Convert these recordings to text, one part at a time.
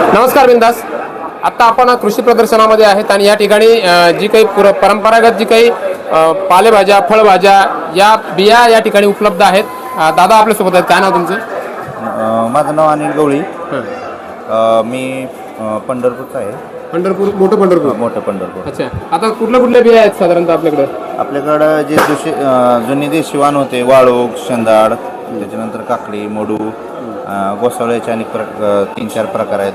नमस्कार बिंदास. आत्ता आपण कृषी प्रदर्शनामध्ये आहेत आणि या ठिकाणी जी काही पुर परंपरागत जी काही पालेभाज्या फळभाज्या या बिया या ठिकाणी उपलब्ध आहेत. दादा आपल्यासोबत आहेत. काय नाव तुमचं? माझं नाव अनिल गवळी. मी पंढरपूरचा आहे. पंढरपूर मोठं पंढरपूर. मोठं पंढरपूर. अच्छा. आता कुठल्या कुठल्या बिया आहेत साधारणतः आपल्याकडे? आपल्याकडं जे अ, जुने देशी वाण होते वाळूक शेंदाड त्याच्यानंतर काकडी मोडू अ, गोसावळ्याचे अनेक प्र तीन चार प्रकार आहेत.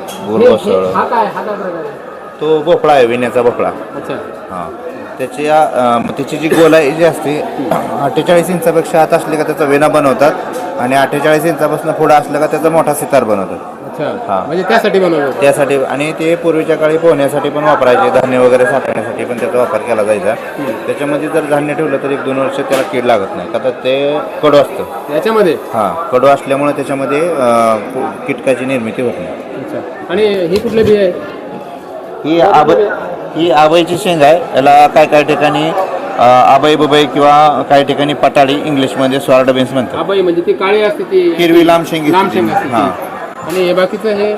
हा काय हा काय प्रकार आहे? तो भोपळा आहे विण्याचा भोपळा. अच्छा. हां. त्याची आ- अ, त्याची जी गोलाई जी असते अठ्ठेचाळीस इंचापेक्षा आत असली का त्याचा वेना बनवतात आणि अठ्ठेचाळीस इंचापासून पुढं असलं का त्याचा मोठा सितार बनवतात. अच्छा. हा. म्हणजे त्यासाठी बनवलं त्यासाठी आणि ते पूर्वीच्या काळी पोहण्यासाठी पण वापरायचे. धान्य वगैरे साठवण्यासाठी पण त्याचा वापर केला जायचा. त्याच्यामध्ये जर धान्य ठेवलं तर एक दोन वर्ष त्याला कीड लागत नाही. तर ते कडू असतं. याच्यामध्ये हां कडू असल्यामुळे त्याच्यामध्ये कीटकाची निर्मिती होत नाही. अच्छा. आणि ही कुठल्या बिया आहे ही आब ही आबईची शेंग आहे. याला काय काय ठिकाणी आबई बुबई किंवा काही ठिकाणी पटाळी इंग्लिशमध्ये स्वार्ड बीन्स म्हणतात. आबाई म्हणजे ती काळी असते ती हिरवी लांब शेंगी लांब शेंग असते. हां. आणि हे बाकीचं हे?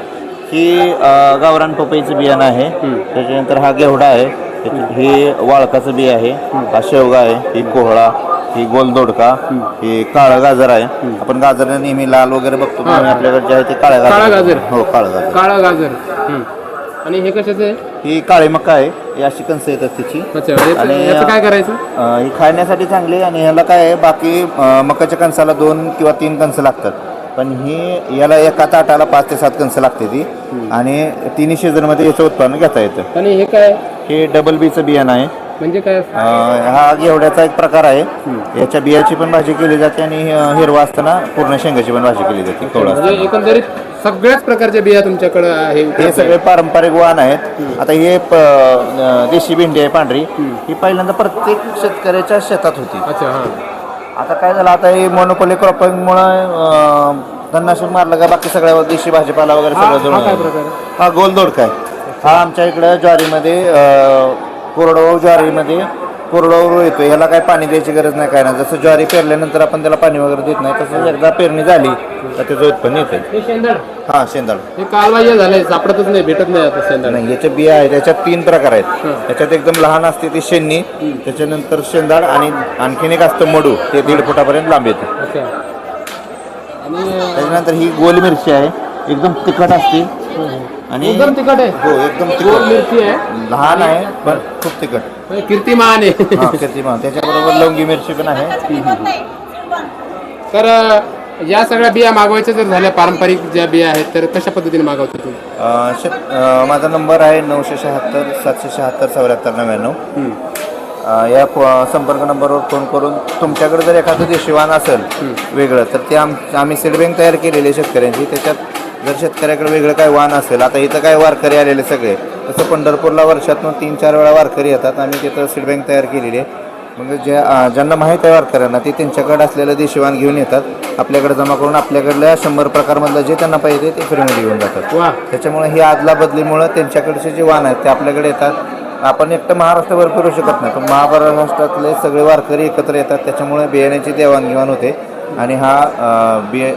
ही अ, गावरान पपईचं बियाणं आहे. त्याच्यानंतर हा घेवडा आहे. त्याची- ही वाळकाचं बी आहे. हा शेवगा आहे. ही कोहळा ही गोलदोडका ही काळं गाजर आहे. आपण गाजर नेहमी लाल वगैरे बघतो पण आपल्याकडे जे आहे ते काळ्या काळं गाजर गाजर. हो काळं गाजर. काळा गाजर. हं. आणि हे कशाचं आहे? ही काळी मका आहे. ही अशी कणसं येतात त्याची. अच्छा याचं आणि- याचं काय करायचं? अ, ही खाण्यासाठी चांगली आहे आणि ह्याला काय आहे बाकी अ, मकाच्या कणसाला दोन किंवा तीन कणसं लागतात. पण ही याला एका ताटाला पाच ते सात कणसं लागते ती. आणि तिन्ही सीझनमध्ये याचं उत्पन्न घेता येतं. आणि हे काय? हे डबल बीचं बियाणं आहे. म्हणजे काय? अं, हा घेवड्याचा एक प्रकार आहे. याच्या बियाची पण भाजी केली जाते आणि अं, हिरवा असताना पूर्ण शेंगाची पण भाजी केली जाते कवळा म्हणजे एकंदरीत सगळ्याच प्रकारच्या बिया तुमच्याकडे आहे. हे सगळे पारंपरिक वाण आहेत. आता हे प- अं, देशी भेंडी आहे पांढरी. ही पहिल्यांदा प्रत्येक शेतकऱ्याच्या शेतात होती. अच्छा हा. आता काय झालं आता हे मोनोपोली क्रॉपिंगमुळे तणनाशक मारलं का बाकी सगळ्या देशी भाजीपाला वगैरे सगळं हा काय जळून प्रकार? आहे? हा गोलदोडका आहे. हा आमच्या इकडं ज्वारीमध्ये अं, कोरडवाहू ज्वारीमध्ये कोरडवाहू येतो ह्याला काय पाणी द्यायची गरज नाही काय नाही. जसं ज्वारी पेरल्यानंतर आपण त्याला पाणी वगैरे देत नाही तसं एकदा पेरणी झाली तर त्याचं उत्पन्न येते हे शेंदड. हा शेंदाळ हे कालबाह्य झालंय सापडतच नाही भेटत नाही आता शेंदड. नाही याच्या बिया आहेत त्याच्यात तीन प्रकार आहेत. त्याच्यात एकदम लहान असते ती शेंनी त्याच्यानंतर शेंदाळ आणि आणखीन एक असतं मडू ते दीड फुटापर्यंत लांब येतं. अच्छा. त्याच्यानंतर ही गोल मिरची आहे. एकदम तिखट असते. आणि एकदम तिखट आहे. हो एकदम गोल तिखट. मिरची आहे. लहान आहे पण खूप तिखट. हे कीर्तिमान आहे. हा कीर्तिमान. त्याच्याबरोबर लवंगी मिरची पण आहे. तर या सगळ्या बिया मागवायच्या जर झाल्या पारंपरिक ज्या बिया आहेत तर कशा पद्धतीने मागवता तुम्ही? अं, शेत अं, माझा नंबर आहे नऊशे शहात्तर सातशे शहात्तर चौऱ्याहत्तर नव्याण्णव. या संपर्क नंबरवर फोन करून तुमच्याकडे जर एखादं देशीवान असेल वेगळं तर ते आम आम्ही सीड बँक तयार केलेली आहे शेतकऱ्यांची. त्याच्यात जर शेतकऱ्याकडे वेगळं काय वाण असेल आता इथं काय वारकरी आलेले सगळे तसं पंढरपूरला वर्षातून तीन चार वेळा वारकरी येतात आम्ही तिथं सीड बँक तयार केलेली आहे. मग ज्या ज्यांना माहीत आहे वारकऱ्यांना ते त्यांच्याकडे असलेलं देशीवान घेऊन येतात. आपल्याकडे जमा करून आपल्याकडल्या शंभर प्रकारमधलं जे त्यांना पाहिजे ते फ्रीमध्ये घेऊन जातात. त्याच्यामुळे ही आदला बदलीमुळं त्यांच्याकडचे जे वाहन आहेत ते आपल्याकडे येतात. आपण एकटं महाराष्ट्रभर फिरू शकत नाही. पण महाराष्ट्रातले सगळे वारकरी एकत्र येतात. त्याच्यामुळे बियाण्याची देवाणघेवाण होते. आणि हा बिय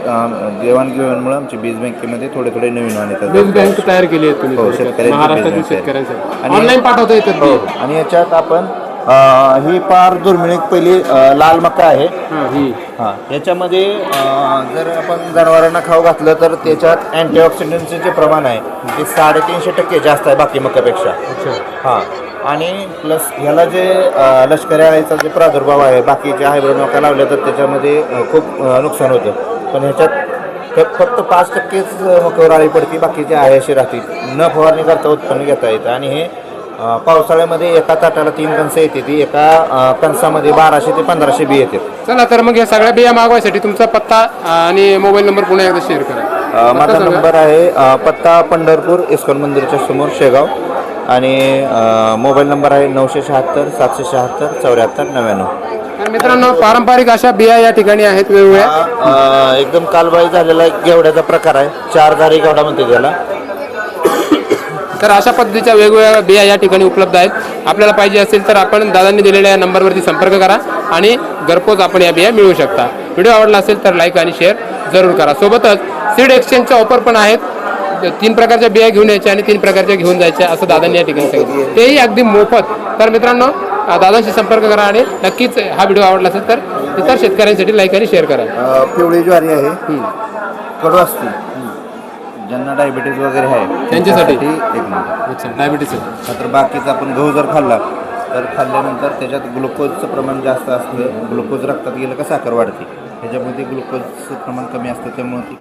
देवाणघेवाणमुळे आमची बीज बँकेमध्ये थोडे थोडे नवीन बीज येतात बँक तयार केली आहे तुम्ही हो. शेतकऱ्यांची महाराष्ट्रातील बीज बँक. आहे. शेतकऱ्यांसाठी आणि- ऑनलाईन पाठवता येतात हो आणि याच्यात आपण अं, ही पार दुर्मिळ पहिली अं, लाल मका आहे. हा ही. हां याच्यामध्ये अं, जर आपण जनावरांना खाऊ घातलं तर त्याच्यात अँटीऑक्सिडंटचे जे प्रमाण आहे. ते साडेतीनशे टक्के जास्त आहे बाकी मकापेक्षा अच्छा. हां आणि प्लस ह्याला जे अं, लष्करी अळीचा जे प्रादुर्भाव आहे बाकीचे हायब्रिड मका लावल्या तर त्याच्यामध्ये अं, खूप अं, नुकसान होतं. पण ह्याच्यात फ- फक्त पाच टक्केच मकावर आळी पडते बाकीचे आहे अशी राहतील न फवारणी करता उत्पन्न घेता येतं. आणि हे पावसाळ्यामध्ये एका ताटाला तीन कणसं येते ती एका कणसामध्ये बाराशे ते पंधराशे बी येते चला तर मग या सगळ्या बिया मागवायसाठी तुमचा पत्ता आणि मोबाईल नंबर पुन्हा एकदा शेअर करा. माझा. नंबर आहे पत्ता पंढरपूर इस्कॉन मंदिराच्या समोर शेगाव. आणि मोबाईल नंबर आहे नऊशे शहात्तर सातशे शहात्तर चौऱ्याहत्तर नव्याण्णव. तर मित्रांनो पारंपरिक अशा बिया या ठिकाणी आहेत वेगवेगळ्या. एकदम कालबाई झालेला एक गेवड्याचा प्रकार आहे. चार दारी गेवडा म्हणते त्याला तर अशा पद्धतीच्या वेगवेगळ्या बिया या ठिकाणी उपलब्ध आहेत. आपल्याला पाहिजे असेल तर आपण दादांनी दिलेल्या या नंबरवरती संपर्क करा आणि घरपोच आपण या बिया मिळवू शकता. व्हिडिओ आवडला असेल तर लाईक आणि शेअर जरूर करा. सोबतच सीड एक्सचेंजचे ऑफर पण आहेत. तीन प्रकारच्या बिया घेऊन यायच्या आणि तीन प्रकारच्या घेऊन जायच्या असं दादांनी या ठिकाणी सांगितलं. तेही अगदी मोफत. तर मित्रांनो दादांशी संपर्क करा आणि नक्कीच हा व्हिडिओ आवडला असेल तर इतर शेतकऱ्यांसाठी लाईक आणि शेअर करा. पिवळी ज्वारी आहे. कडू असते. ज्यांना डायबिटीज वगैरे आहे त्यांच्यासाठी? एक नंबर अच्छा डायबिटीस मात्र बाकीचा आपण गहू जर खाल्ला तर खाल्ल्यानंतर त्याच्यात ग्लुकोजचं प्रमाण जास्त असतं. ग्लुकोज रक्तात गेलं का साखर वाढते. ह्याच्यामध्ये ग्लुकोजचं प्रमाण कमी असतं त्यामुळे ती